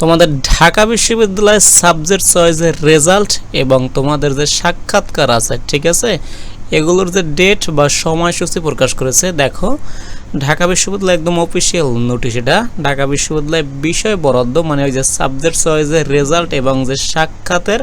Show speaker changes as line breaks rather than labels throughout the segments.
তোমাদের ঢাকা বিশ্ববিদ্যালয়ের subject চয়েসের result এবং তোমাদের যে সাক্ষাৎকার আছে, ঠিক আছে? এগুলোর যে ডেট বা সময়সূচি প্রকাশ করেছে, দেখো ঢাকা বিশ্ববিদ্যালয় একদম অফিসিয়াল নোটিশ এটা। ঢাকা বিশ্ববিদ্যালয় বিষয় বরাদ্দ মানে ওই যে সাবজেক্ট চয়েসের রেজাল্ট এবং যে সাক্ষাতের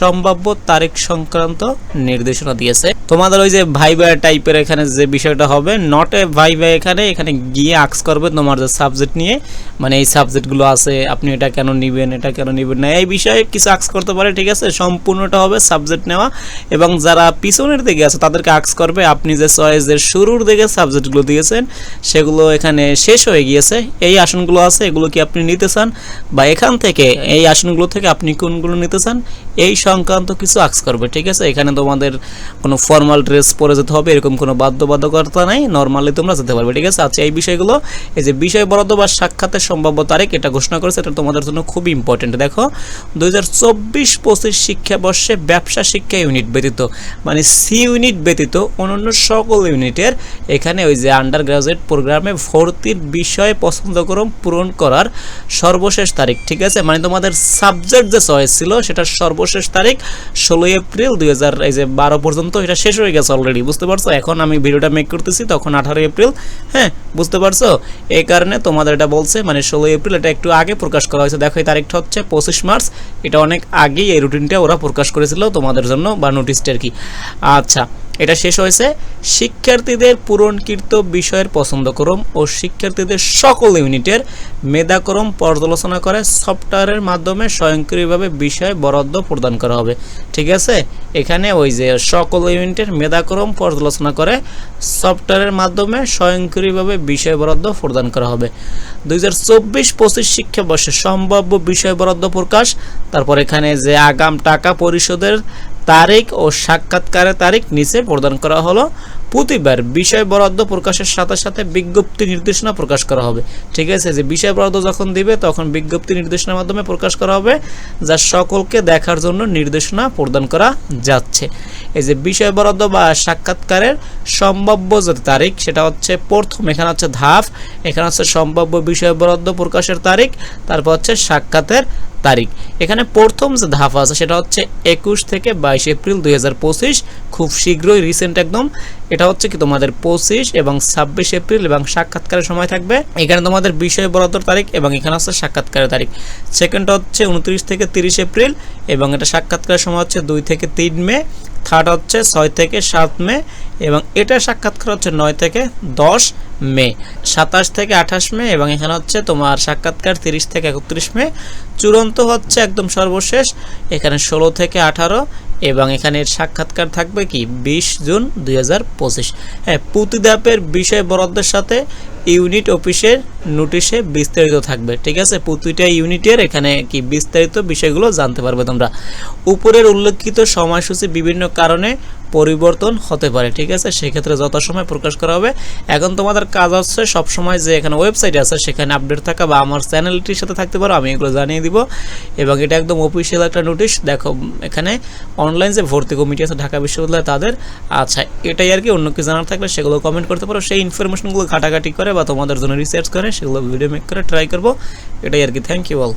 সম্ভাব্য তারিখ সংক্রান্ত নির্দেশনা দিয়েছে। তোমাদের ওই যে ভাইবা টাইপের এখানে যে বিষয়টা হবে নট এ ভাইবা এখানে এখানে গিয়ে আক্স করবে তোমার যে সাবজেক্ট নিয়ে। মানে এই সাবজেক্টগুলো আছে, আপনি এটা কেন নিবেন, এটা কেন নিবেন না, এই বিষয়ে কিছু আক্স করতে পারে, ঠিক আছে? সম্পূর্ণটা হবে সাবজেক্ট নেওয়া এবং যারা পিছনের দিকে আছে, তাদেরকে আক্স করবে, আপনি যে চয়েসের শুরুর দিকে সাবজেক্টগুলো দিয়েছেন সেগুলো এখানে শেষ হয়ে গিয়েছে। এই আসনগুলো আছে, এগুলো কি আপনি নিতে চান? বা এখান থেকে এই আসনগুলো থেকে আপনি কোনগুলো নিতে চান? এই সংক্রান্ত কিছু আক্স করবে, ঠিক আছে? এখানে তোমাদের কোনো ফর্মাল ড্রেস পরে যেতে হবে, এরকম কোনো বাধ্যবাধকতা নাই। নর্মালি তোমরা যেতে পারবে, ঠিক আছে? আচ্ছা এই বিষয়গুলো, এই যে বিষয় বরাদ্দ বা সাক্ষাতের সম্ভাব্য তারিখ এটা ঘোষণা করেছে, এটা তোমাদের জন্য খুব ইম্পর্টেন্ট দেখো, দুই হাজার চব্বিশ পঁচিশ শিক্ষাবর্ষে ব্যবসা শিক্ষা ইউনিট ব্যতীত মানে সি ইউনিট ব্যতীত অন্যান্য সকল ইউনিটের এখানে ওই যে আন্ডার গ্রাজুয়েট প্রোগ্রামে ভর্তির বিষয় পছন্দক্রম পূরণ করার সর্বশেষ তারিখ, ঠিক আছে? মানে তোমাদের সাবজেক্ট যে চয়েস ছিল, সেটার সর্বশেষ তারিখ ষোলোই এপ্রিল দুই হাজার, এই যে বারো পর্যন্ত, এটা শেষ হয়ে গেছে অলরেডি বুঝতে পারছ? এখন আমি ভিডিওটা মেক করতেছি, তখন আঠারোই এপ্রিল হ্যাঁ? বুঝতে পারছ? এই কারণে তোমাদের এটা বলছে মানে ষোলোই এপ্রিল, এটা একটু আগে প্রকাশ করা হয়েছে। দেখো, এই তারিখটা হচ্ছে পঁচিশ মার্চ, এটা অনেক আগেই এই রুটিনটা ওরা প্রকাশ করেছিল তোমাদের জন্য, বা নোটিশটা আর কি। আচ্ছা এটা শেষ হয়েছে। শিক্ষার্থীদের পূরণকৃত বিষয়ের পছন্দক্রম ও শিক্ষার্থীদের সকল ইউনিটের মেধাক্রম পর্যালোচনা করে সফটওয়্যারের মাধ্যমে স্বয়ংক্রিয়ভাবে বিষয় বরাদ্দ প্রদান করা হবে। ঠিক আছে? এখানে ওই যে সকল ইউনিটের মেধাক্রম পর্যালোচনা করে সফটওয়্যারের মাধ্যমে স্বয়ংক্রিয়ভাবে বিষয় বরাদ্দ প্রদান করা হবে। দুই হাজার চব্বিশ পঁচিশ শিক্ষাবর্ষে সম্ভাব্য বিষয় বরাদ্দ প্রকাশ। তারপর এখানে যে আগাম টাকা পরিশোধের তারিখ ও সাক্ষাৎকারের তারিখ নিচে প্রদান করা হলো। প্রতিবার বিষয় বরাদ্দ প্রকাশের সাথে সাথে বিজ্ঞপ্তি নির্দেশনা প্রকাশ করা হবে। ঠিক আছে, যে বিষয় বরাদ্দ যখন দিবে, তখন বিজ্ঞপ্তি নির্দেশনার মাধ্যমে প্রকাশ করা হবে, যা সকলকে দেখার জন্য নির্দেশনা প্রদান করা যাচ্ছে। এই যে বিষয় বরাদ্দ বা সাক্ষাৎকারের সম্ভাব্য যে তারিখ, সেটা হচ্ছে প্রথম, এখানে হচ্ছে ধাপ, এখানে হচ্ছে সম্ভাব্য বিষয় বরাদ্দ প্রকাশের তারিখ, তারপর হচ্ছে সাক্ষাতের তারিখ। এখানে প্রথম যে ধাপ আছে সেটা হচ্ছে একুশ থেকে বাইশ এপ্রিল দুই হাজার পঁচিশ। খুব শীঘ্রই রিসেন্ট একদম। এটা হচ্ছে কি তোমাদের পঁচিশ এবং ছাব্বিশ এপ্রিল এবং সাক্ষাৎকারের সময় থাকবে। এখানে তোমাদের বিষয় বরাদ্দর তারিখ এবং এখানে হচ্ছে সাক্ষাৎকারের তারিখ। সেকেন্ডটা হচ্ছে উনত্রিশ থেকে তিরিশ এপ্রিল এবং এটা সাক্ষাৎকারের সময় হচ্ছে দুই থেকে তিন মে। থার্ড হচ্ছে ছয় থেকে সাত মে এবং এটা সাক্ষাৎকার হচ্ছে নয় থেকে দশ। মে, সাতাশ থেকে আঠাশ মে এবং এখানে হচ্ছে তোমার সাক্ষাৎকার তিরিশ থেকে একত্রিশ মে। চূড়ান্ত হচ্ছে একদম সর্বশেষ, এখানে ষোলো থেকে আঠারো এবং এখানে এর সাক্ষাৎকার থাকবে কি? বিশ জুন দুই হাজার পঁচিশ। হ্যাঁ প্রতিদাপের বিষয় বরাদ্দের সাথে ইউনিট অফিসের নোটিশে বিস্তারিত থাকবে, ঠিক আছে? প্রতিটা ইউনিটের এখানে কি বিস্তারিত বিষয়গুলো জানতে পারবে তোমরা। উপরের উল্লেখিত সময়সূচি বিভিন্ন কারণে পরিবর্তন হতে পারে, ঠিক আছে? সেক্ষেত্রে যথাসময় প্রকাশ করা হবে। এখন তোমাদের কাজ হচ্ছে সবসময় যে এখানে ওয়েবসাইট আছে, সেখানে আপডেট থাকা বা আমার চ্যানেলটির সাথে থাকতে পারো, আমি এগুলো জানিয়ে দিব। এবং এটা একদম অফিসিয়াল একটা নোটিশ দেখো, এখানে অনলাইন যে ভর্তি কমিটি আছে ঢাকা বিশ্ববিদ্যালয়, তাদের আচ্ছা এটাই আর কি, অন্য কিছু জানার থাকলে সেগুলো কমেন্ট করতে পারো। সেই ইনফরমেশনগুলো ঘাটাঘাটি করে বা তোমাদের জন্য রিসার্চ করে, সেগুলো ভিডিও মেক করে ট্রাই করব। এটাই আর কি থ্যাংক ইউ অল